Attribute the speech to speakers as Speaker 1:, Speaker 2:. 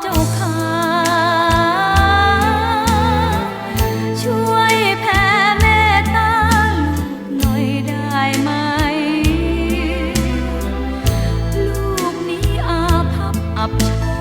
Speaker 1: เจ้าค่ะช่วยแผ่เมตตาลูกหน่อยได้ไหม ลูกนี้อาภัพอับโช